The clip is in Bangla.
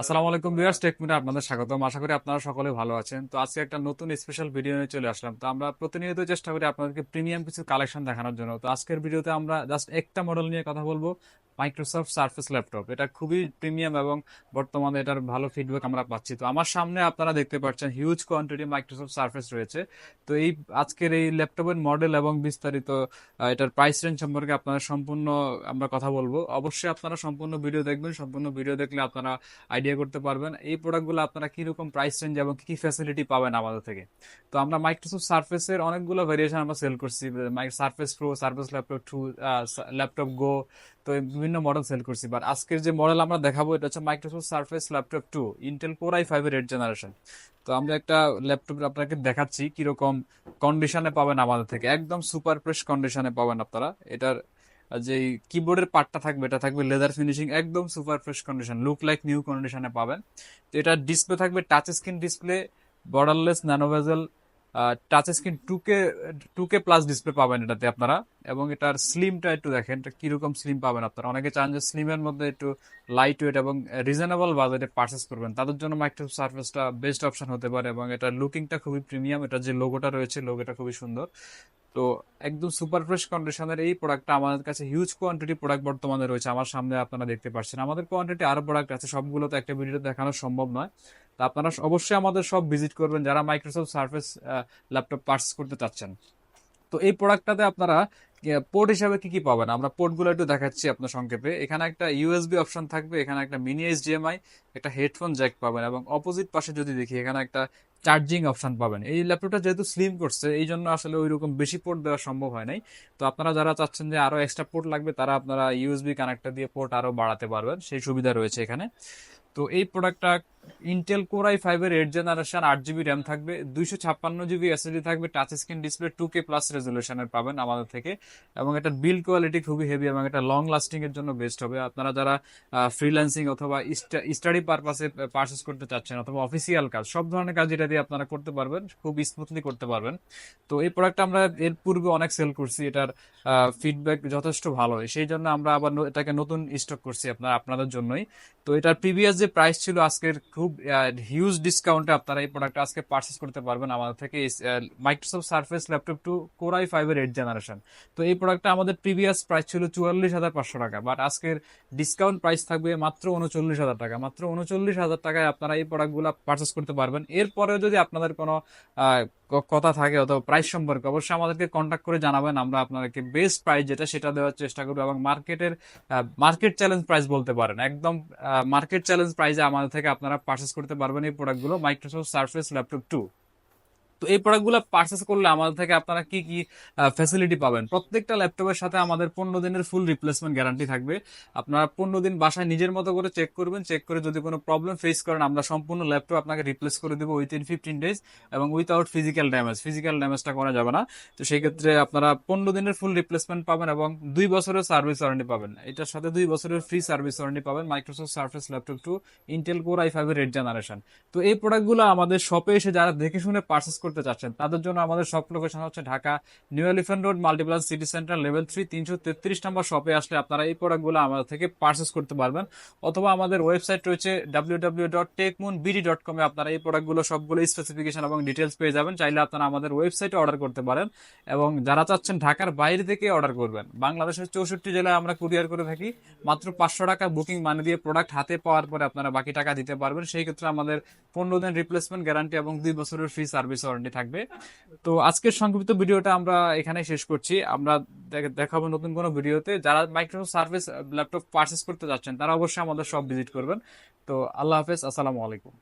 আসসালামু আলাইকুম ভিউয়ার্স, টেক মিনে আপনাদের স্বাগতম। আশা করি আপনারা সকলে ভালো আছেন। তো আজকে একটা নতুন স্পেশাল ভিডিও নিয়ে চলে আসলাম। তো আমরা প্রতিনিয়ত চেষ্টা করি আপনাদেরকে প্রিমিয়াম কিছু কালেকশন দেখানোর জন্য। তো আজকের ভিডিওতে আমরা জাস্ট একটা মডেল নিয়ে কথা বলব। মাইক্রোসফট সার্ফেস ল্যাপটপ এটা খুবই প্রিমিয়াম এবং বর্তমানে এটার ভালো ফিডব্যাক আমরা পাচ্ছি। তো আমার সামনে আপনারা দেখতে পাচ্ছেন হিউজ কোয়ান্টিটি মাইক্রোসফট সার্ফেস রয়েছে। তো এই আজকের এই ল্যাপটপের মডেল এবং বিস্তারিত এটার প্রাইস রেঞ্জ সম্পর্কে আপনারা সম্পূর্ণ আমরা কথা বলব। অবশ্যই আপনারা সম্পূর্ণ ভিডিও দেখবেন। সম্পূর্ণ ভিডিও দেখলে আপনারা আইডিয়া করতে পারবেন এই প্রোডাক্টগুলো আপনারা কীরকম প্রাইস রেঞ্জ এবং কী ফ্যাসিলিটি পাবেন আমাদের থেকে। তো আমরা মাইক্রোসফট সার্ফেসের অনেকগুলো ভেরিয়েশন আমরা সেল করছি। Surface Pro Surface Laptop two Laptop Go তো বিভিন্ন মডেল সেল করছি বাট আজকের যে মডেল আমরা দেখাবো, এটা হচ্ছে Microsoft Surface Laptop two Intel Core i ফাইভের এইট জেনারেশন তো আমরা একটা ল্যাপটপ আপনাকে দেখাচ্ছি, কীরকম কন্ডিশনে পাবেন আমাদের থেকে। একদম সুপার ফ্রেশ কন্ডিশনে পাবেন আপনারা। এটার যে কিবোর্ডের পার্টটা থাকবে, এটা থাকবে লেদার ফিনিশিং একদম super fresh condition look like new কন্ডিশনে পাবেন। তো এটা ডিসপ্লে থাকবে touch screen display borderless nano bezel touch screen two K two K plus display পাবেন এটাতে আপনারা। এবং এটার স্লিমটা একটু দেখেন, এটা কীরকম স্লিম পাবেন আপনারা। অনেকে চান যে স্লিমের মধ্যে একটু লাইট ওয়েট এবং রিজনেবল বাজেটে পারচেস করবেন। তাদের জন্য মাইক্রোসফট সার্ফেসটা বেস্ট অপশন হতে পারে এবং এটার লুকিংটা খুবই প্রিমিয়াম এটা যে লোগোটা রয়েছে লোগোটা খুবই সুন্দর। তো একদম সুপার ফ্রেশ কন্ডিশনের এই প্রোডাক্টটা আমাদের কাছে হিউজ কোয়ান্টিটি প্রোডাক্ট বর্তমানে রয়েছে। আমার সামনে আপনারা দেখতে পাচ্ছেন। আমাদের কোয়ান্টিটি আরও প্রোডাক্ট আছে। সবগুলো তো একটা ভিডিওতে দেখানো সম্ভব নয়। তো আপনারা অবশ্যই আমাদের সব ভিজিট করবেন যারা মাইক্রোসফট সার্ফেস ল্যাপটপ পার্চেস করতে চাচ্ছেন। তো এই প্রোডাক্টটাতে আপনারা পোর্ট হিসাবে কি কি পাবেন? আমরা পোর্টগুলো একটু দেখাচ্ছি আপনার সংক্ষেপে। এখানে একটা ইউএসবি অপশন থাকবে, এখানে একটা মিনি এইচডিএমআই একটা হেডফোন জ্যাক পাবেন এবং অপোজিট পাশে যদি দেখি, এখানে একটা চার্জিং অপশান পাবেন। এই ল্যাপটপটা যেহেতু স্লিম করছে, এই জন্য আসলে ওই রকম বেশি পোর্ট দেওয়া সম্ভব হয় নাই। তো আপনারা যারা চাচ্ছেন যে আরও এক্সট্রা পোর্ট লাগবে, তারা আপনারা ইউএসবি কানেক্টর দিয়ে পোর্ট আরও বাড়াতে পারবেন, সেই সুবিধা রয়েছে এখানে। তো এই প্রোডাক্টটা ইন্টেল কোর আই ফাইভের এইট জেনারেশন আট জিবি র্যাম থাকবে, দুইশো ছাপ্পান্ন জিবি এসএসডি থাকবে touch screen display two K plus রেজলিউশনের পাবেন আমাদের থেকে। এবং এটার বিল্ড কোয়ালিটি খুবই হেভি এবং এটা লং লাস্টিং এর জন্য বেস্ট হবে। আপনারা যারা ফ্রিল্যান্সিং অথবা স্টাডি পারপাসে পারচেস করতে চাচ্ছেন অথবা অফিসিয়াল কাজ, সব ধরনের কাজ এটা দিয়ে আপনারা করতে পারবেন, খুব স্মুথলি করতে পারবেন। তো এই প্রোডাক্টটা আমরা এর পূর্বে অনেক সেল করছি, এটার ফিডব্যাক যথেষ্ট ভালো। সেই জন্য আমরা আবার এটাকে নতুন স্টক করছি আপনার, আপনাদের জন্যই। তো এটার প্রিভিয়াস যে প্রাইস ছিল আজকের খুব হিউজ ডিসকাউন্টে আপনারা এই প্রোডাক্ট আজকে পারচেস করতে পারবেন আমাদের থেকে। Microsoft Surface Laptop two Core i ফাইভের এইট জেনারেশন তো এই প্রোডাক্টটা আমাদের প্রিভিয়াস প্রাইস ছিল চুয়াল্লিশ হাজার পাঁচশো টাকা বাট আজকের ডিসকাউন্ট প্রাইস থাকবে মাত্র উনচল্লিশ হাজার টাকা। মাত্র উনচল্লিশ হাজার টাকায় আপনারা এই প্রোডাক্টগুলো পারচেস করতে পারবেন। এরপরেও যদি আপনাদের কোনো কথা থাকে অথবা প্রাইস সম্পর্কে। অবশ্যই আমাদেরকে কন্ট্যাক্ট করে জানাবেন, আমরা আপনাদেরকে বেস্ট প্রাইস যেটা সেটা দেওয়ার চেষ্টা করব এবং মার্কেটের মার্কেট চ্যালেঞ্জ প্রাইস বলতে পারেন। একদম মার্কেট চ্যালেঞ্জ প্রাইসে আমাদের থেকে আপনারা পারচেস করতে পারবেন এই প্রোডাক্টগুলো মাইক্রোসফট সার্ফেস ল্যাপটপ টু তো এই প্রোডাক্টগুলো পারচেস করলে আমাদের থেকে আপনারা কি কি ফ্যাসিলিটি পাবেন? প্রত্যেকটা ল্যাপটপের সাথে আমাদের পনেরো দিনের ফুল রিপ্লেসমেন্ট গ্যারান্টি থাকবে। আপনারা পনেরো দিন বাসায় নিজের মতো করে চেক করবেন। চেক করে যদি কোনো প্রবলেম ফেস করেন, আমরা সম্পূর্ণ ল্যাপটপ আপনাকে রিপ্লেস করে দেবো উইথিন ফিফটিন ডেজ এবং উইথাউট ফিজিক্যাল ড্যামেজ ফিজিক্যাল ড্যামেজটা করা যাবে না। তো সেই ক্ষেত্রে আপনারা পনেরো দিনের ফুল রিপ্লেসমেন্ট পাবেন এবং দুই বছরের সার্ভিস ওয়ারেন্টি পাবেন। এটার সাথে দুই বছরের ফ্রি সার্ভিস ওয়ারেন্টি পাবেন Microsoft Surface Laptop two Intel Core i ফাইভের এইট জেনারেশন তো এই প্রোডাক্টগুলো আমাদের শপে এসে যারা দেখে শুনে পারচেস করতে চাচ্ছেন। তাদের জন্য আমাদের শপ লোকেশন হচ্ছে Dhaka New Elephant Road Multiplus City Centre level three তিনশো তেত্রিশ নম্বর শপে আসলে আপনারা এই প্রোডাক্টগুলো আমাদের থেকে পারচেস করতে পারবেন। অথবা আমাদের ওয়েবসাইট রয়েছে W W dot Techmoon BD dot কমে আপনারা এই প্রোডাক্টগুলো সবগুলো স্পেসিফিকেশন এবং ডিটেলস পেয়ে যাবেন। চাইলে আপনারা আমাদের ওয়েবসাইটে অর্ডার করতে পারেন এবং যারা চাচ্ছেন ঢাকার বাইরে থেকে অর্ডার করবেন। বাংলাদেশের চৌষট্টি জেলায় আমরা কুরিয়ার করে থাকি। মাত্র পাঁচশো টাকা বুকিং মানে দিয়ে প্রোডাক্ট হাতে পাওয়ার পরে আপনারা বাকি টাকা দিতে পারবেন। সেই ক্ষেত্রে আমাদের পনেরো দিন রিপ্লেসমেন্ট গ্যারান্টি এবং দুই বছরের ফ্রি সার্ভিস ওয়ারেন্টি থাকবে। তো আজকের সংক্ষিপ্ত ভিডিওটা আমরা এখানে শেষ করছি। আমরা দেখাবো নতুন কোনো ভিডিওতে। যারা মাইক্রোসফট সার্ভিস ল্যাপটপ পারচেস করতে যাচ্ছেন, তারা অবশ্যই আমাদের সব ভিজিট করবেন। তো আল্লাহ হাফেজ, আসসালামু আলাইকুম।